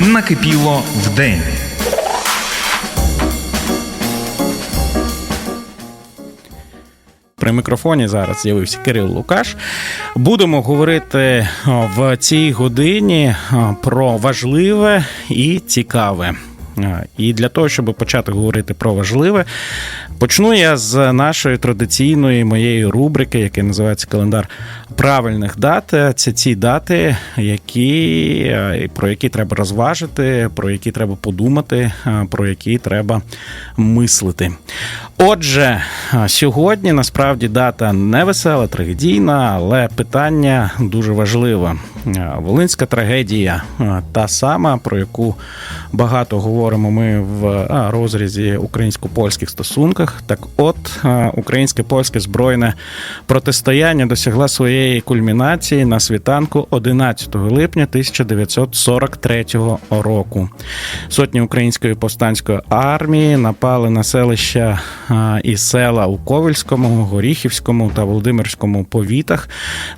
Накипіло в день. При мікрофоні зараз з'явився Кирил Лукаш. Будемо говорити в цій годині про важливе і цікаве. І для того, щоб почати говорити про важливе, почну я з нашої традиційної моєї рубрики, яка називається календар правильних дат. Це ті дати, які, е, про які треба розважити, про які треба подумати, е, про які треба мислити. Отже, е, сьогодні насправді дата не весела, трагедійна, але питання дуже важливе. Е, Волинська трагедія, е, та сама, про яку багато говоримо ми в е, розрізі українсько-польських стосунках. Так, от українське польське збройне протистояння досягла своєї кульмінації на світанку 11 липня 1943 року. Сотні української повстанської армії напали на селища і села у Ковельському, Горіхівському та Володимирському повітах,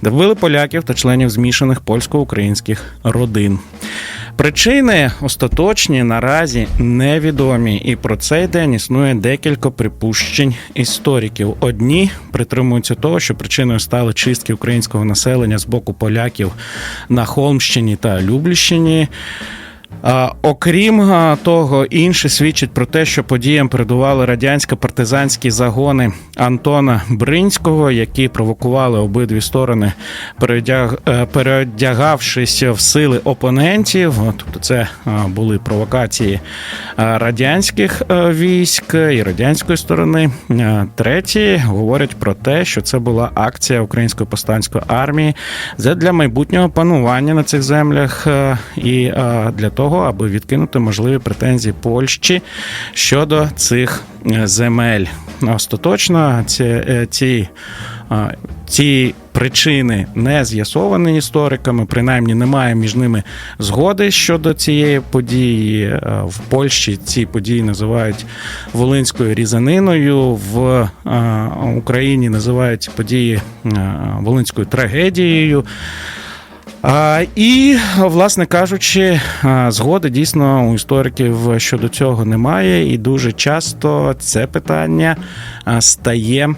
де вбили поляків та членів змішаних польсько-українських родин. Причини остаточні наразі невідомі, і про цей день існує декілька припущень істориків. Одні притримуються того, що причиною стали чистки українського населення з боку поляків на Холмщині та Любліщині. Окрім того, інше свідчить про те, що подіям передували радянсько-партизанські загони Антона Бринського, які провокували обидві сторони, переодяг, е, переодягавшись в сили опонентів. Тобто, це були провокації радянських е, військ і радянської сторони. Треті говорять про те, що це була акція української повстанської армії для майбутнього панування на цих землях е, і е, для того, аби відкинути можливі претензії Польщі щодо цих е, земель. Остаточно ці, е, ці, ці причини не з'ясовані істориками, принаймні немає між ними згоди щодо цієї події. Е, В Польщі ці події називають волинською різаниною, в Україні називають події волинською трагедією. І, власне кажучи, згоди дійсно у істориків щодо цього немає, і дуже часто це питання стає,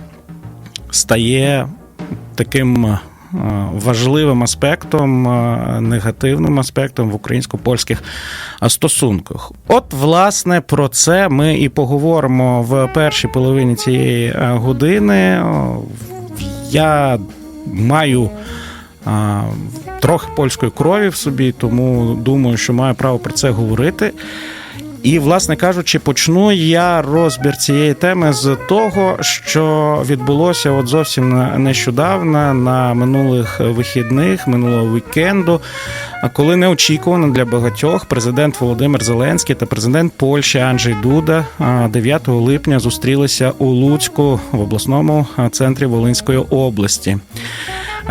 стає таким. Важливим аспектом, негативним аспектом в українсько-польських стосунках. От, власне, про це ми і поговоримо в першій половині цієї години. Я маю трохи польської крові в собі, тому думаю, що маю право про це говорити. І, власне кажучи, почну я розбір цієї теми з того, що відбулося от зовсім нещодавно на минулих вихідних, минулого вікенду, коли неочікувано для багатьох президент Володимир Зеленський та президент Польщі Анджей Дуда 9 липня зустрілися у Луцьку в обласному центрі Волинської області.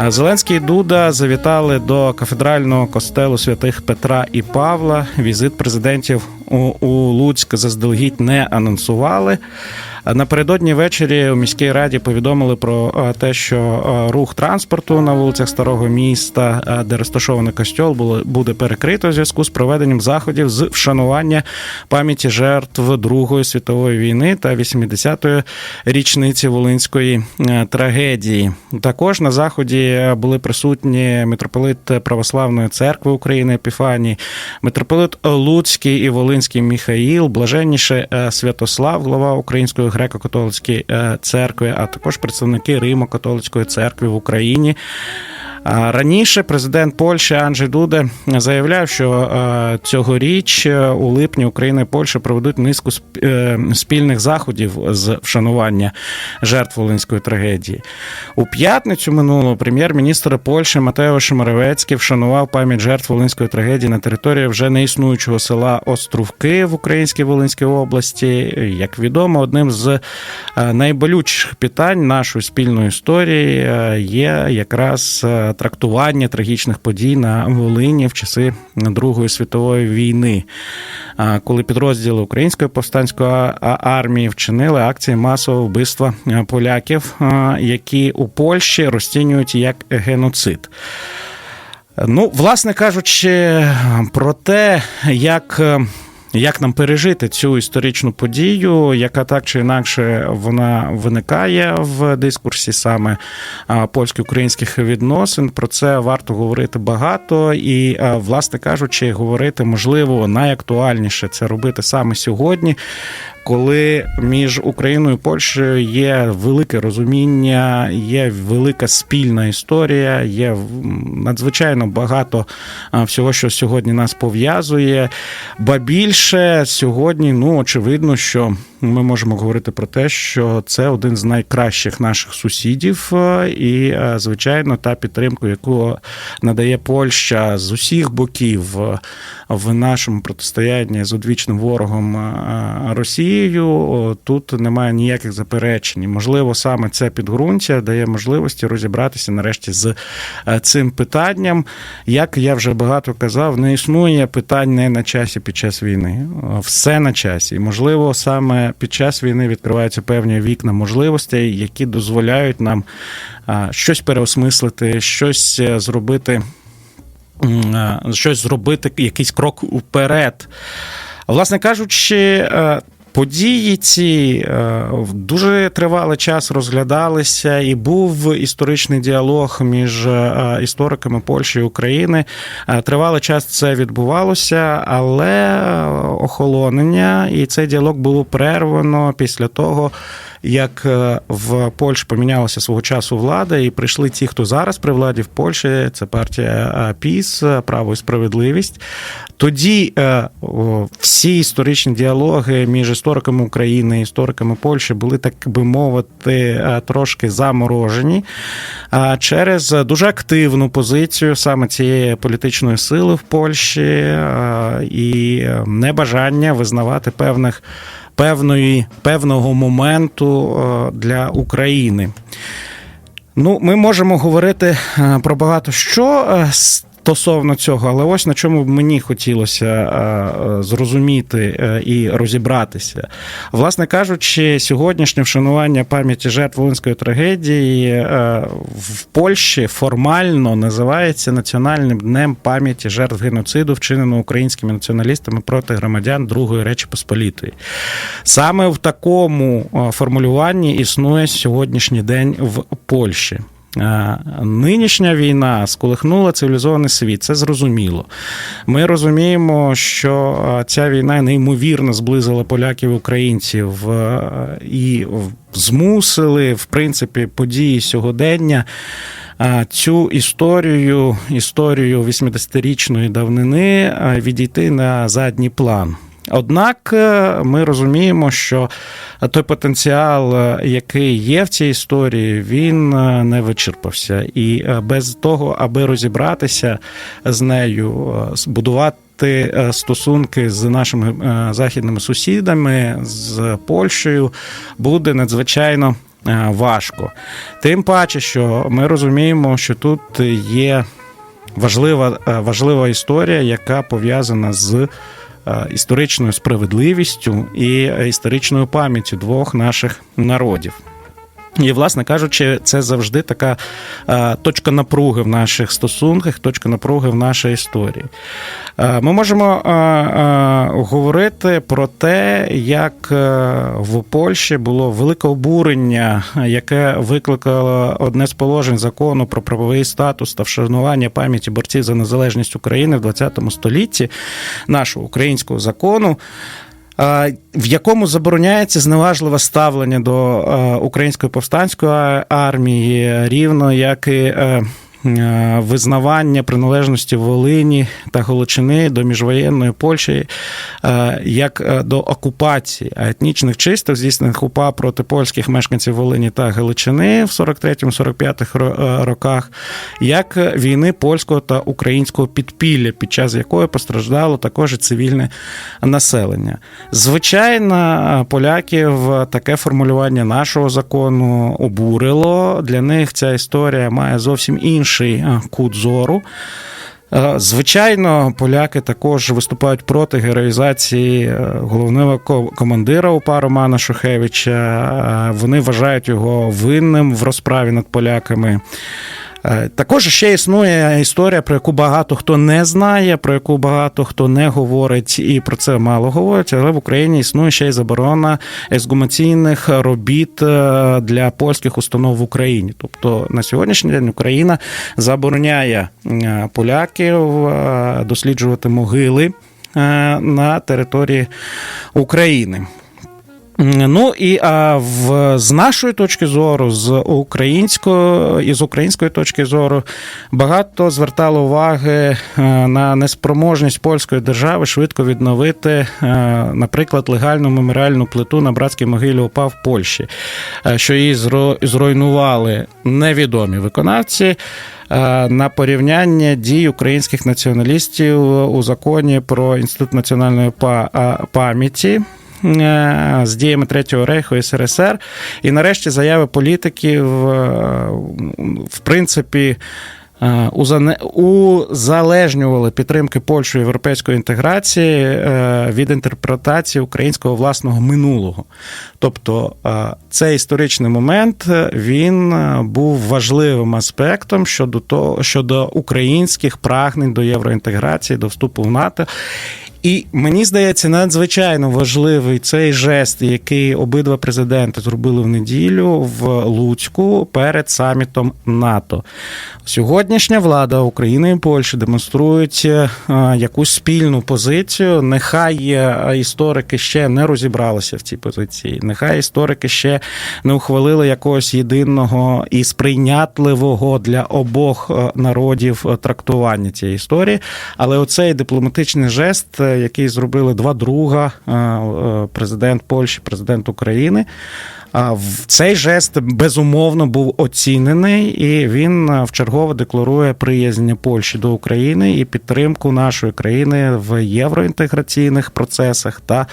Зеленський і Дуда завітали до кафедрального костелу святих Петра і Павла. Візит президентів у, Луцьк заздалегідь не анонсували. Напередодні ввечері у міській раді повідомили про е, те, що е, рух транспорту на вулицях старого міста, е, де розташований костьол, буде перекрито у зв'язку з проведенням заходів з вшанування пам'яті жертв Другої світової війни та 80-ї річниці Волинської трагедії. Також на заході були присутні митрополит Православної церкви України Епіфаній, митрополит Луцький і Волинський Міхаїл, блаженніше Святослав, глава Української греко-католицької е, церкви, а також представники Римо-католицької церкви в Україні. Раніше президент Польщі Анджей Дуде заявляв, що е, цьогоріч е, у липні Україна і Польща проведуть низку е, спільних заходів з вшанування жертв Волинської трагедії. У п'ятницю минулого прем'єр-міністр Польщі Матеуш Моровецький вшанував пам'ять жертв Волинської трагедії на території вже неіснуючого села Острувки в Українській Волинській області. Як відомо, одним з найболючіших питань нашої спільної історії є якраз трактування трагічних подій на Волині в часи Другої світової війни, коли підрозділи Української повстанської армії вчинили акції масового вбивства поляків, які у Польщі розцінюють як геноцид. Ну, власне кажучи, про те, як. Як нам пережити цю історичну подію, яка так чи інакше вона виникає в дискурсі саме польсько-українських відносин? Про це варто говорити багато, і, власне кажучи, говорити можливо найактуальніше це робити саме сьогодні, коли між Україною і Польщею є велике розуміння, є велика спільна історія, є надзвичайно багато всього, що сьогодні нас пов'язує. Ба більше сьогодні, ну очевидно, що ми можемо говорити про те, що це один з найкращих наших сусідів, е, і е, звичайно, та підтримка, яку надає Польща з усіх боків е, в нашому протистоянні з одвічним ворогом Росією, тут немає ніяких заперечень. Можливо, саме це підґрунтя дає можливості розібратися нарешті з цим питанням. Як я вже багато казав, не існує питань не на часі під час війни. Все на часі. І можливо, саме під час війни відкриваються певні вікна можливостей, які дозволяють нам щось переосмислити, щось е, зробити, щось зробити, якийсь крок уперед. Власне кажучи, е, події ці е, дуже тривалий час розглядалися, і був історичний діалог між е, істориками Польщі і України. Е, Тривалий час це відбувалося, але охолонення і цей діалог було перервано після того. Як е, в Польщі помінялася свого часу влада, і прийшли ті, хто зараз при владі в Польщі, це партія е, ПІС, Право і справедливість. Тоді е, всі історичні діалоги між істориками України і істориками Польщі були, так би мовити, е, трошки заморожені через дуже активну позицію саме цієї політичної сили в Польщі е, і е, небажання визнавати певних певної, певного моменту е, для України. Ну, ми можемо говорити е, про багато що е, стосовно цього, але ось на чому б мені хотілося е, е, зрозуміти е, і розібратися. Власне кажучи, сьогоднішнє вшанування пам'яті жертв Волинської трагедії в Польщі формально називається Національним днем пам'яті жертв геноциду, вчиненого українськими націоналістами проти громадян Другої Речі Посполітої. Саме в такому формулюванні існує сьогоднішній день в Польщі. Е, Нинішня війна сколихнула цивілізований світ, це зрозуміло. Ми розуміємо, що е, ця війна неймовірно зблизила поляків українців е, і змусили, в принципі, події сьогодення. Цю історію, історію 80-річної давнини відійти на задній план. Однак е, ми розуміємо, що той потенціал, е, який є в цій історії, він е, не вичерпався. І без того, аби розібратися з нею, збудувати стосунки з нашими західними сусідами, з Польщею, буде надзвичайно важко. Тим паче, що ми розуміємо, що тут є важлива, важлива історія, яка пов'язана з історичною справедливістю і е, історичною пам'яттю двох наших народів. І, власне кажучи, це завжди така е, точка напруги в наших стосунках, точка напруги в нашій історії. Е, Ми можемо е, е, говорити про те, як в Польщі було велике обурення, яке викликало одне з положень закону про правовий статус та вшанування пам'яті борців за незалежність України в ХХ столітті, нашого українського закону. В якому забороняється зневажливе ставлення до е, української повстанської армії, рівно як і е, визнавання приналежності Волині та Галичини до міжвоєнної Польщі е, як е, до окупації, а етнічних чисток, здійснених УПА проти польських мешканців Волині та Галичини в 43-45 ро- е, роках, як війни польського та українського підпілля, під час якої постраждало також і цивільне населення. Звичайно, поляків таке формулювання нашого закону обурило. Для них ця історія має зовсім інший кут зору. Е, Звичайно, поляки також виступають проти героїзації е, головного командира УПА Романа Шухевича. Е, Вони вважають його винним в розправі над поляками. Е, Також ще існує історія, про яку багато хто не знає, про яку багато хто не говорить, і про це мало говорять. Але в Україні існує ще й заборона ексгумаційних робіт е, для польських установ в Україні. Тобто на сьогоднішній день Україна забороняє е, поляків досліджувати могили на території України. Ну і а, в, з нашої точки зору, з української і з української точки зору, багато звертало уваги е, на неспроможність польської держави швидко відновити, е, наприклад, легальну меморіальну плиту на братській могилі УПА в Польщі, е, що її зруйнували невідомі виконавці. На порівняння дій українських націоналістів у законі про інститут національної па- пам'яті з діями Третього рейху СРСР. І нарешті заяви політиків, е, в принципі, е, узалежнювали підтримки Польщі європейської інтеграції е, від інтерпретації українського власного минулого. Тобто е, цей історичний момент е, він е, був важливим аспектом щодо того, щодо українських прагнень до євроінтеграції, до вступу в НАТО. І мені здається, надзвичайно важливий цей жест, який обидва президенти зробили в неділю в Луцьку перед самітом НАТО. Сьогоднішня влада України і Польщі демонструють е, якусь спільну позицію. Нехай е, історики ще не розібралися в цій позиції. Нехай історики ще не ухвалили якогось єдиного і сприйнятливого для обох е, народів трактування цієї історії. Але оцей дипломатичний жест, який зробили два друга, е, е, президент Польщі, президент України. В цей жест безумовно був оцінений, і він е, вчергово декларує приязнь Польщі до України і підтримку нашої країни в євроінтеграційних процесах та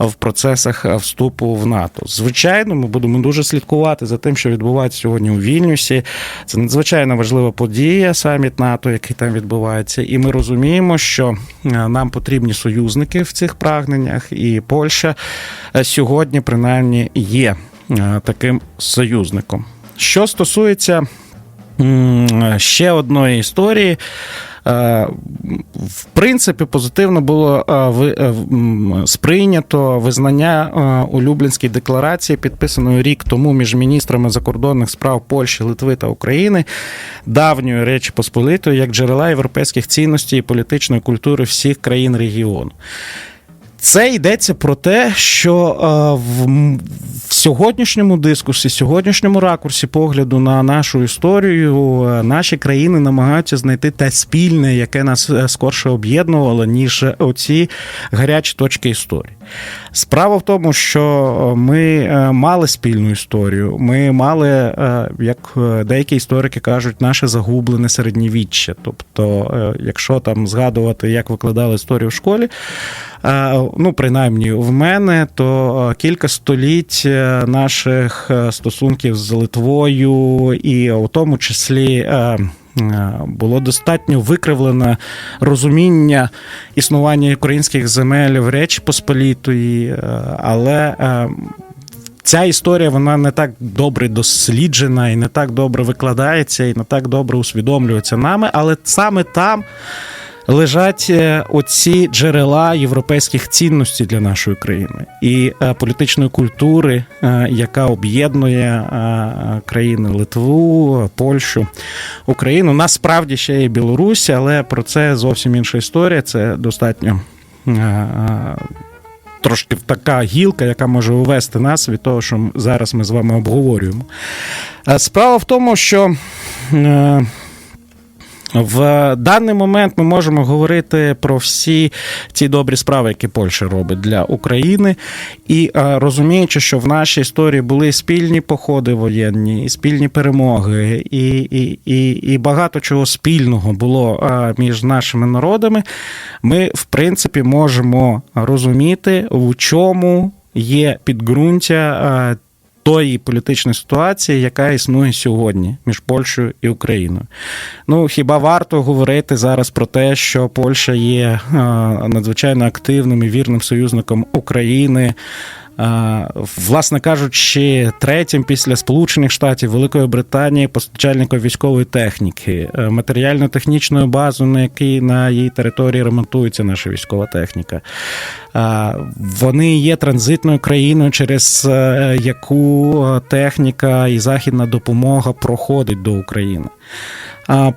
в процесах вступу в НАТО. Звичайно, ми будемо дуже слідкувати за тим, що відбувається сьогодні у Вільнюсі. Це надзвичайно важлива подія, саміт НАТО, який там відбувається, і ми розуміємо, що е, нам потрібні союзники в цих прагненнях, і Польща е, сьогодні принаймні є е, таким союзником. Що стосується ще одної історії. Е, В принципі, позитивно було е, е, сприйнято визнання е, у Люблінській декларації, підписаної рік тому між міністрами закордонних справ Польщі, Литви та України, давньої Речі Посполитої як джерела європейських цінностей і політичної культури всіх країн регіону. Це йдеться про те, що е, в, сьогоднішньому дискурсі, сьогоднішньому ракурсі погляду на нашу історію, е, наші країни намагаються знайти те спільне, яке нас е, скорше об'єднувало, ніж оці гарячі точки історії. Справа в тому, що ми мали спільну історію. Ми мали, як деякі історики кажуть, наше загублене середньовіччя. Тобто, якщо там згадувати, як викладали історію в школі, ну принаймні в мене, то е, кілька століть е, наших е, стосунків з Литвою, і у тому числі. Було достатньо викривлене розуміння існування українських земель в Речі Посполітої, але ця історія вона не так добре досліджена і не так добре викладається, і не так добре усвідомлюється нами, але саме там. Лежать е, оці джерела європейських цінностей для нашої країни і е, політичної культури, е, яка об'єднує країни Литву, Польщу, Україну. Насправді ще є Білорусь, але про це зовсім інша історія. Це достатньо. Трошки така гілка, яка може увести нас від того, що зараз ми з вами обговорюємо. Справа в тому, що в даний момент ми можемо говорити про всі ті добрі справи, які Польща робить для України, і е, розуміючи, що в нашій історії були спільні походи воєнні, спільні перемоги, і, і, і, і багато чого спільного було е, між нашими народами, ми в принципі можемо розуміти, в чому є підґрунтя. Тої політичної ситуації, яка існує сьогодні між Польщею і Україною. Ну хіба варто говорити зараз про те, що Польща є е, надзвичайно активним і вірним союзником України власне кажучи, третім після Сполучених Штатів Великої Британії постачальником військової техніки, е, матеріально-технічною базою, на якій на її території ремонтується наша військова техніка. Вони є транзитною країною, через е, яку е, техніка і західна допомога проходить до України.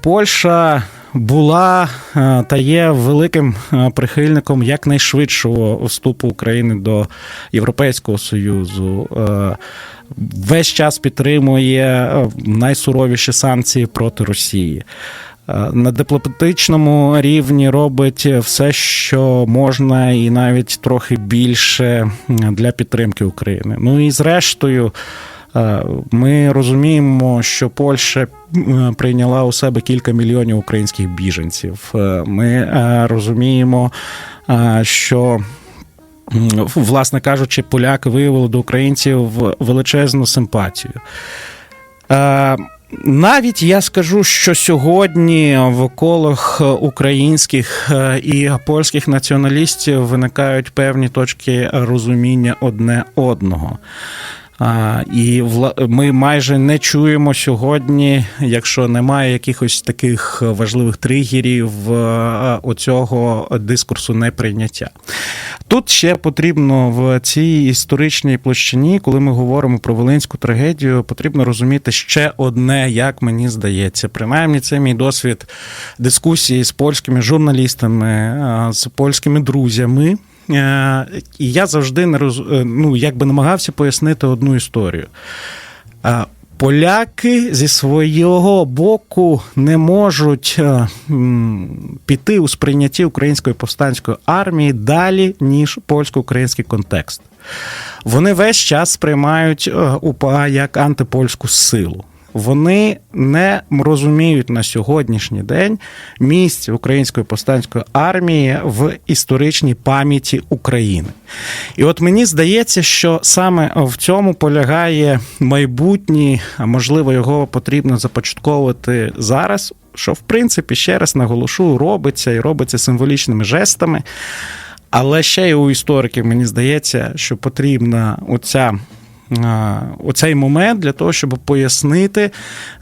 Польща була е, та є великим е, прихильником якнайшвидшого вступу України до Європейського Союзу. Е, Весь час підтримує найсуровіші санкції проти Росії. На дипломатичному рівні робить все, що можна, і навіть трохи більше для підтримки України. Ну і зрештою. Е, Ми розуміємо, що Польща прийняла у себе кілька мільйонів українських біженців. Е, Ми е, розуміємо, е, що. Власне кажучи, поляки виявили до українців величезну симпатію. Е, Навіть я скажу, що сьогодні в колах українських е, і польських націоналістів виникають певні точки розуміння одне одного. І ми майже не чуємо сьогодні, якщо немає якихось таких важливих тригерів е, оцього дискурсу неприйняття. Тут ще потрібно в цій історичній площині, коли ми говоримо про волинську трагедію, потрібно розуміти ще одне, як мені здається. Принаймні, це мій досвід дискусії з польськими журналістами, е, з польськими друзями. Е, І я завжди не роз... е, ну, якби намагався пояснити одну історію. Е, Поляки зі свого боку не можуть піти у сприйнятті української повстанської армії далі, ніж польсько-український контекст. Вони весь час сприймають УПА як антипольську силу. Вони не розуміють на сьогоднішній день місце української повстанської армії в історичній пам'яті України. І от мені здається, що саме в цьому полягає майбутнє, а можливо, його потрібно започатковувати зараз. Що в принципі ще раз наголошу, робиться і робиться символічними жестами. Але ще й у істориків мені здається, що потрібна оця. А, Оцей момент для того, щоб пояснити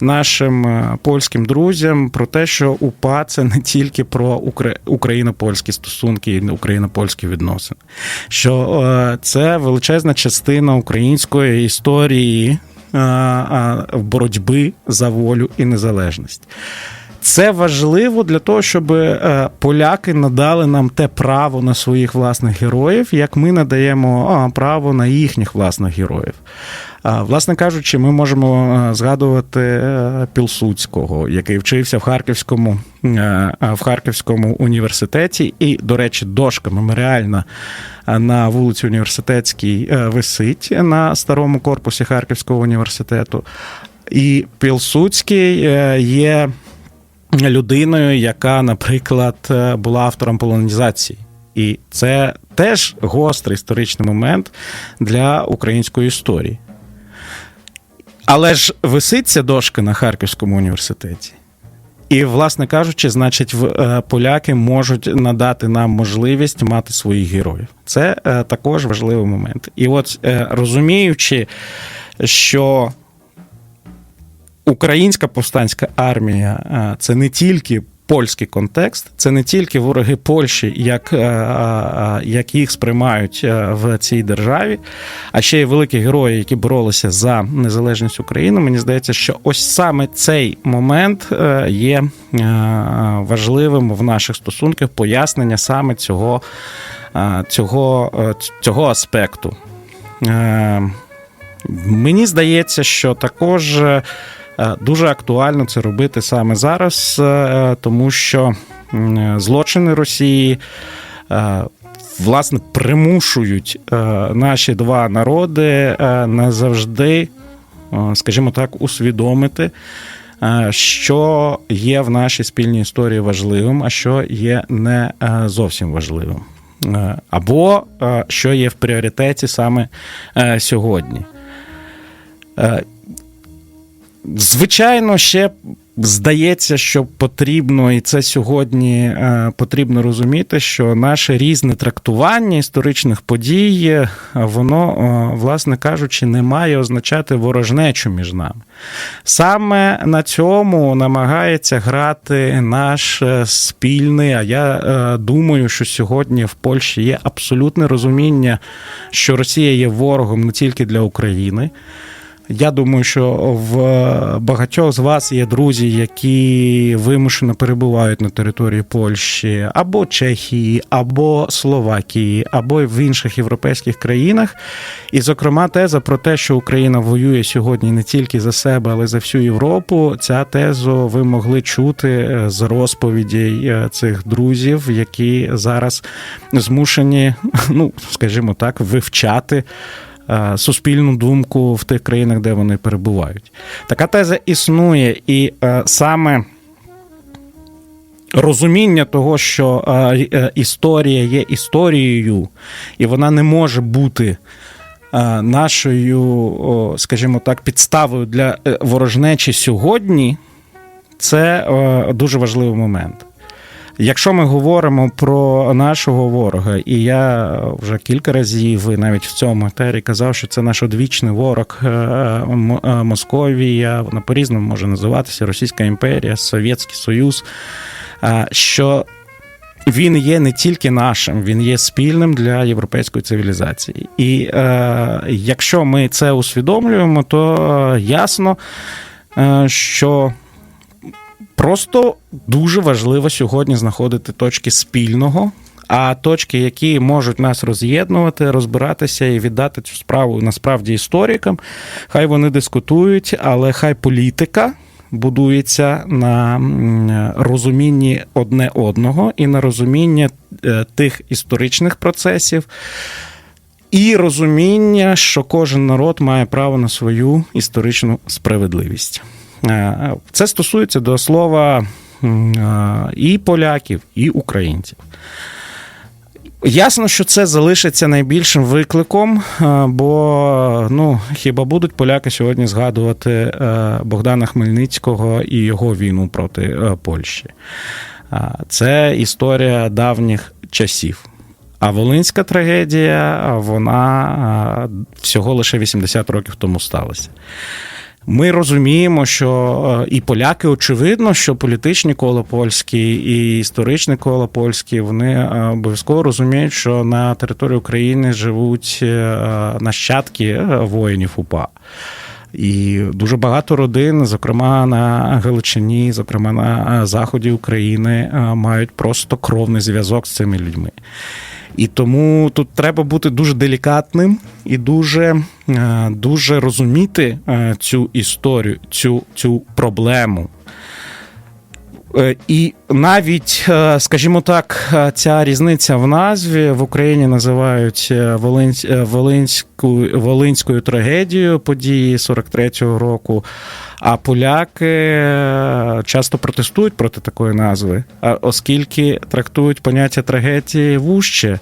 нашим е, польським друзям про те, що УПА це не тільки про україно-польські стосунки і україно-польські відносини, що е, це величезна частина української історії е, е, боротьби за волю і незалежність. Це важливо для того, щоб е, поляки надали нам те право на своїх власних героїв, як ми надаємо право на їхніх власних героїв. Власне кажучи, ми можемо е, згадувати е, Пілсудського, який вчився в Харківському, в Харківському університеті, і, до речі, дошка меморіальна на вулиці Університетській висить на старому корпусі Харківського університету. І Пілсудський е, є людиною, яка, наприклад, е, була автором полонізації. І це теж гострий історичний момент для української історії. Але ж висить ця дошка на Харківському університеті. І, власне кажучи, значить, е, поляки можуть надати нам можливість мати своїх героїв. Це е, також важливий момент. І от розуміючи, що українська повстанська армія е, це не тільки польський контекст, це не тільки вороги Польщі, як, е, е, як їх сприймають в цій державі, а ще й великі герої, які боролися за незалежність України. Мені здається, що ось саме цей момент є важливим в наших стосунках пояснення саме цього, цього, цього аспекту. Мені здається, що також дуже актуально це робити саме зараз, е, тому що злочини Росії. е, Власне, примушують е, наші два народи е, назавжди, е, скажімо так, усвідомити, е, що є в нашій спільній історії важливим, а що є не е, зовсім важливим. Е, Або е, що є в пріоритеті саме е, сьогодні. Звичайно, ще Здається, що потрібно, і це сьогодні е, потрібно розуміти, що наше різне трактування історичних подій, е, воно, е, власне кажучи, не має означати ворожнечу між нами. Саме на цьому намагається грати наш спільний. А я думаю, що сьогодні в Польщі є абсолютне розуміння, що Росія є ворогом не тільки для України. Я думаю, що в багатьох з вас є друзі, які вимушено перебувають на території Польщі або Чехії, або Словакії, або в інших європейських країнах. І, зокрема, теза про те, що Україна воює сьогодні не тільки за себе, але й за всю Європу. Ця тезу ви могли чути е, з розповідей цих друзів, які зараз змушені, ну скажімо так, вивчати суспільну думку в тих країнах, де вони перебувають. Така теза існує, і е, саме розуміння того, що е, е, історія є історією, і вона не може бути. е, Нашою, скажімо так, підставою для е, ворожнечі сьогодні це е, дуже важливий момент. Якщо ми говоримо про нашого ворога, і я вже кілька разів, і навіть в цьому етері казав, що це наш одвічний ворог е, е, Московія, вона по-різному може називатися Російська імперія, Совєтський Союз, е, що він є не тільки нашим, він є спільним для європейської цивілізації. І е, якщо ми це усвідомлюємо, то ясно, е, що Просто дуже важливо сьогодні знаходити точки спільного, а точки, які можуть нас роз'єднувати, розбиратися і віддати цю справу насправді історикам. Хай вони дискутують, але хай політика. Будується на розумінні одне одного і на розуміння е, тих історичних процесів, і розуміння, що кожен народ має право на свою історичну справедливість. Е, Це стосується до слова е, і поляків, і українців. Ясно, що це залишиться найбільшим викликом, е, бо ну хіба будуть поляки сьогодні згадувати Богдана Хмельницького і його війну проти Польщі? Це історія давніх часів. А Волинська трагедія, вона всього лише 80 років тому сталася. Ми розуміємо, що е, і поляки, очевидно, що політичні кола польські і історичні кола польські, вони е, обов'язково розуміють, що на території України живуть е, нащадки воїнів УПА. І дуже багато родин, зокрема на Галичині, зокрема на заході України, мають просто кровний зв'язок з цими людьми. І тому тут треба бути дуже делікатним і дуже, е, дуже розуміти е, цю історію, цю, цю проблему. Е, І навіть, е, скажімо так, е, ця різниця в назві в Україні називають Волинсь, Волинську, Волинською трагедією події 43-го року. А поляки часто протестують проти такої назви, оскільки трактують поняття трагедії вужче.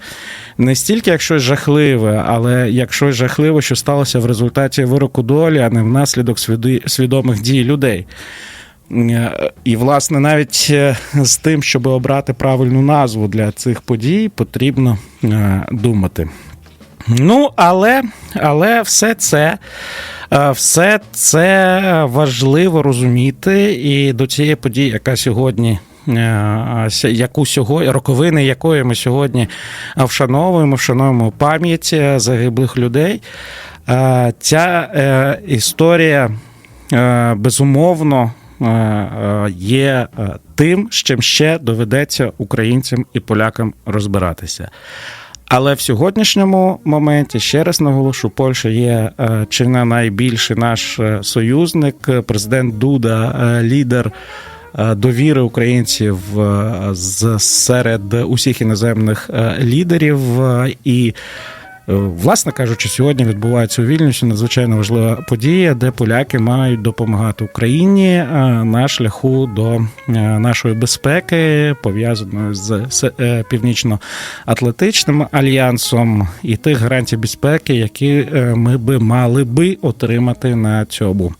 Не стільки як щось жахливе, але як щось жахливе, що сталося в результаті вироку долі, а не внаслідок свідомих дій людей. І, власне, навіть е, з тим, щоб обрати правильну назву для цих подій, потрібно е, думати. Ну, але, але все це. е, Все це важливо розуміти, і до цієї події, яка сьогодні, яку сьогодні, роковини якої ми сьогодні вшановуємо, вшановуємо пам'ять загиблих людей. Ця історія безумовно є е, тим, з чим ще доведеться українцям і полякам розбиратися. Але в сьогоднішньому моменті ще раз наголошу, Польща є е, чи не найбільший наш е, союзник. Президент Дуда, е, лідер е, довіри українців е, серед усіх іноземних е, лідерів. е, І Е, Власне кажучи, сьогодні відбувається у Вільнюсі надзвичайно важлива подія, де поляки мають допомагати Україні е, на шляху до е, нашої безпеки, пов'язаної з е, північно-атлантичним альянсом і тих гарантій безпеки, які е, ми би мали би отримати на цьому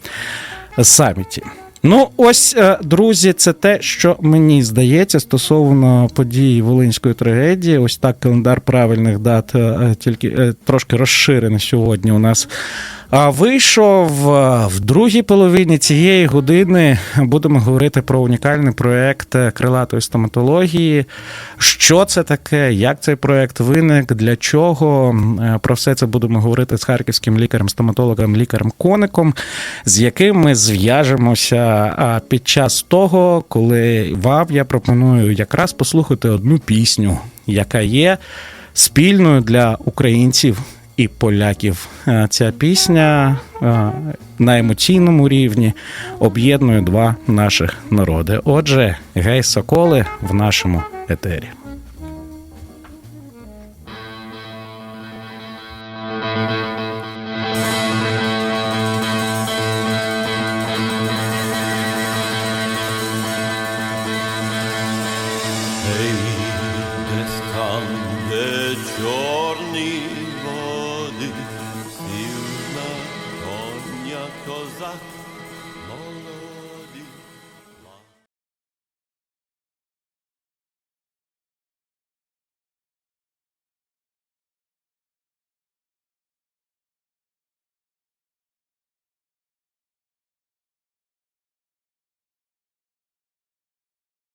саміті. Ну, ось, е, друзі, це те, що мені здається стосовно подій Волинської трагедії. Ось так календар правильних дат, е, тільки е, трошки розширений сьогодні у нас. А вийшов е, в другій половині цієї години. Будемо говорити про унікальний проект крилатої стоматології. Що це таке? Як цей проект виник? Для чого? Е, Про все це будемо говорити з харківським лікарем-стоматологом, лікарем Коником, з яким ми зв'яжемося під час того, коли вам я пропоную якраз послухати одну пісню, яка є спільною для українців і поляків. Е, Ця пісня е, на емоційному рівні об'єднує два наших народи. Отже, гей соколи в нашому етері.